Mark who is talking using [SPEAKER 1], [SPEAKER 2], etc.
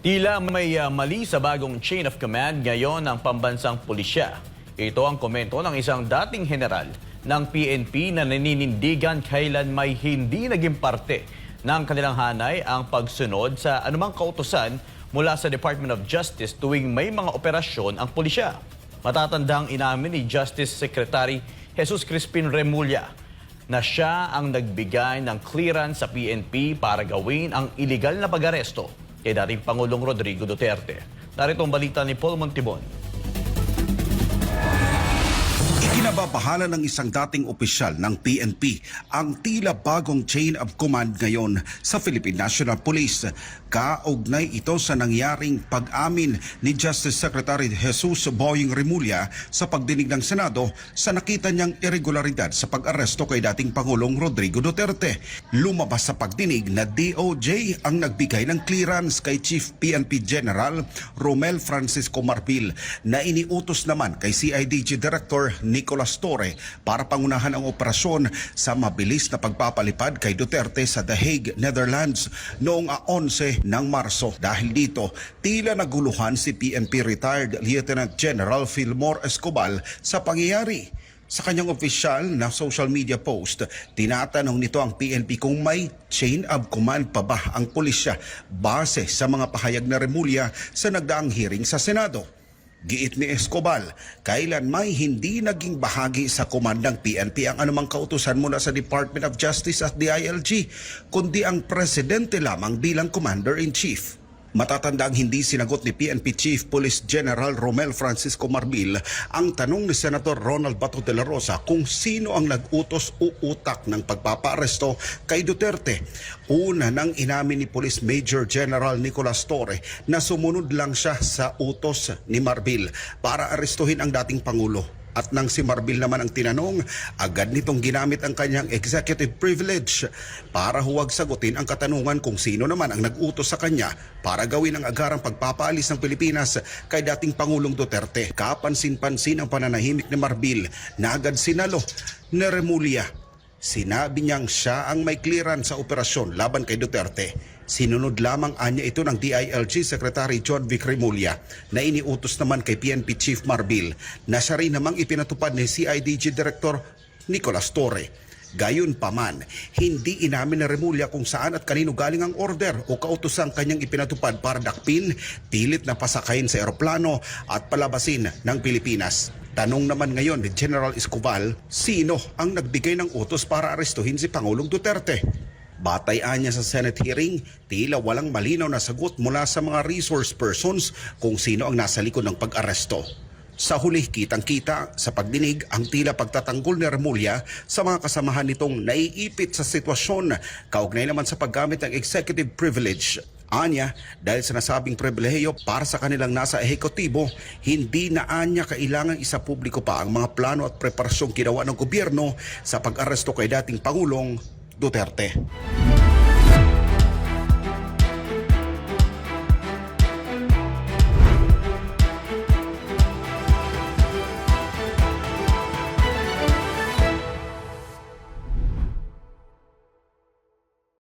[SPEAKER 1] Tila may ah, mali sa bagong chain of command ngayon ng pambansang pulisya. Ito ang komento ng isang dating general ng PNP na naninindigan kailan may hindi naging parte ng kanilang hanay ang pagsunod sa anumang kautosan mula sa Department of Justice tuwing may mga operasyon ang pulisya. Matatandang inamin ni Justice Secretary Jesus Crispin Remulla na siya ang nagbigay ng clearance sa PNP para gawin ang iligal na pag-aresto kay dating Pangulong Rodrigo Duterte. Narito ang balita ni Paul Montibon.
[SPEAKER 2] Ikinababahala ng isang dating opisyal ng PNP ang tila bagong chain of command ngayon sa Philippine National Police. Kaugnay ito sa nangyaring pag-amin ni Justice Secretary Jesus Boying Remulla sa pagdinig ng Senado sa nakita niyang irregularidad sa pag-aresto kay dating Pangulong Rodrigo Duterte. Lumabas sa pagdinig na DOJ ang nagbigay ng clearance kay Chief PNP General Romel Francisco Marbil na iniutos naman kay CIDG Director Nicolas Torre para pangunahan ang operasyon sa mabilis na pagpapalipad kay Duterte sa The Hague, Netherlands noong ah, 11 ng Marso. Dahil dito, tila naguluhan si PNP retired Lieutenant General Fillmore Escobar sa pangyayari. Sa kanyang opisyal na social media post, tinatanong nito ang PNP kung may chain of command pa ba ang pulisya base sa mga pahayag na Remulla sa nagdaang hearing sa Senado. Giit ni Escobar, kailan may hindi naging bahagi sa komandang PNP ang anumang kautusan mula sa Department of Justice at DILG, kundi ang presidente lamang bilang commander-in-chief. Matatandang hindi sinagot ni PNP Chief Police General Romel Francisco Marbil ang tanong ni Senator Ronald Bato de la Rosa kung sino ang nag-utos o utak ng pagpapaaresto kay Duterte. Una nang inamin ni Police Major General Nicolas Torre na sumunod lang siya sa utos ni Marbil para arestuhin ang dating Pangulo. At nang si Marbil naman ang tinanong, agad nitong ginamit ang kanyang executive privilege para huwag sagutin ang katanungan kung sino naman ang nag-utos sa kanya para gawin ang agarang pagpapaalis ng Pilipinas kay dating Pangulong Duterte. Kapansin-pansin ang pananahimik ni Marbil na agad sinalo ni Remulla. Sinabi niyang siya ang may clearance sa operasyon laban kay Duterte. Sinunod lamang anya ito ng DILG Secretary John Vic Remulla na iniutos naman kay PNP Chief Marbil na siya rin namang ipinatupad ni CIDG Director Nicolas Torre. Gayon pa man, hindi inamin ni Remulla kung saan at kanino galing ang order o kautosang kanyang ipinatupad para dakpin, pilit na pasakayin sa eroplano at palabasin ng Pilipinas. Tanong naman ngayon ni General Escobar, sino ang nagbigay ng utos para arestuhin si Pangulong Duterte? Batayan niya sa Senate hearing, tila walang malinaw na sagot mula sa mga resource persons kung sino ang nasa likod ng pag-aresto. Sa huli, kitang-kita sa pagdinig ang tila pagtatanggol ni Remulla sa mga kasamahan nitong naiipit sa sitwasyon, kaugnay naman sa paggamit ng executive privilege. Anya, dahil sa nasabing pribilehiyo para sa kanilang nasa ehekutibo, hindi na anya kailangan isa publiko pa ang mga plano at preparasyong ginawa ng gobyerno sa pag-aresto kay dating Pangulong Duterte.